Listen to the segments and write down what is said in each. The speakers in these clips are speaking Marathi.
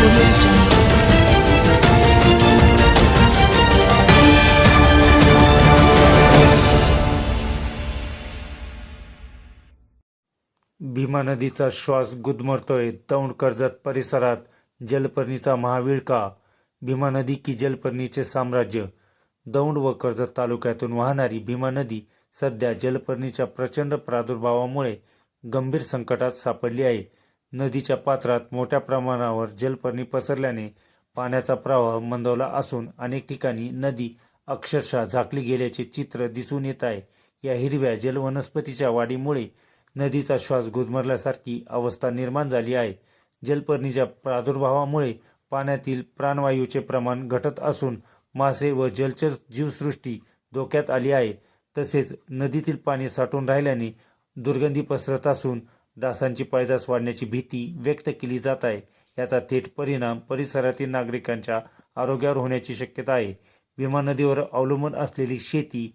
भीमा नदीचा श्वास गुदमरतोय दौंड कर्जत परिसरात जलपर्णीचा महाविळका भीमा नदी की जलपर्णीचे साम्राज्य? दौंड व कर्जत तालुक्यातून वाहणारी भीमा नदी सध्या जलपर्णीच्या प्रचंड प्रादुर्भावामुळे गंभीर संकटात सापडली आहे. नदीच्या पात्रात मोठ्या प्रमाणावर जलपर्णी पसरल्याने पाण्याचा प्रवाह मंदावला असून अनेक ठिकाणी नदी अक्षरशः झाकली गेल्याचे चित्र दिसून येत आहे. या हिरव्या जलवनस्पतीच्या वाढीमुळे नदीचा श्वास गुदमरल्यासारखी अवस्था निर्माण झाली आहे. जलपर्णीच्या प्रादुर्भावामुळे पाण्यातील प्राणवायूचे प्रमाण घटत असून मासे व जलचर जीवसृष्टी धोक्यात आली आहे. तसेच नदीतील पाणी साठून राहिल्याने दुर्गंधी पसरत असून डासांची पैदास वाढण्याची भीती व्यक्त केली जात आहे. याचा थेट परिणाम परिसरातील नागरिकांच्या आरोग्यावर होण्याची शक्यता आहे. भीमा नदीवर अवलंबून असलेली शेती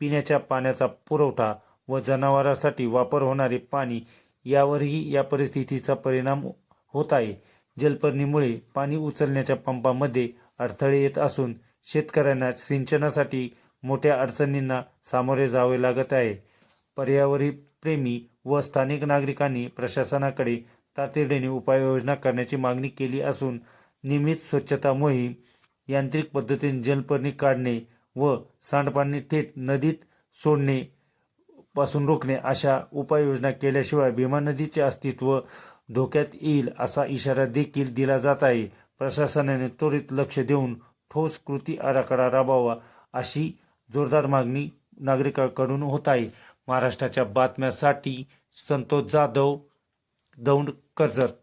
पिण्याच्या पाण्याचा पुरवठा व जनावरांसाठी वापर होणारे पाणी यावरही या परिस्थितीचा परिणाम होत आहे. जलपर्णीमुळे पाणी उचलण्याच्या पंपामध्ये अडथळे येत असून शेतकऱ्यांना सिंचनासाठी मोठ्या अडचणींना सामोरे जावे लागत आहे. पर्यावरण प्रेमी व स्थानिक नागरिकांनी प्रशासनाकडे तातडीने उपाययोजना करण्याची मागणी केली असून नियमित स्वच्छता मोहीम यांत्रिक पद्धतीने जलपर्णी काढणे व सांडपाणी थेट नदीत सोडणे पासून रोखणे अशा उपाययोजना केल्याशिवाय भीमा नदीचे अस्तित्व धोक्यात येईल असा इशारा देखील दिला जात आहे. प्रशासनाने त्वरित लक्ष देऊन ठोस कृती आराखडा राबवावा अशी जोरदार मागणी नागरिकांकडून होत आहे. महाराष्ट्राच्या बातम्यासाठी संतोष जाधव दौंड कर्जत.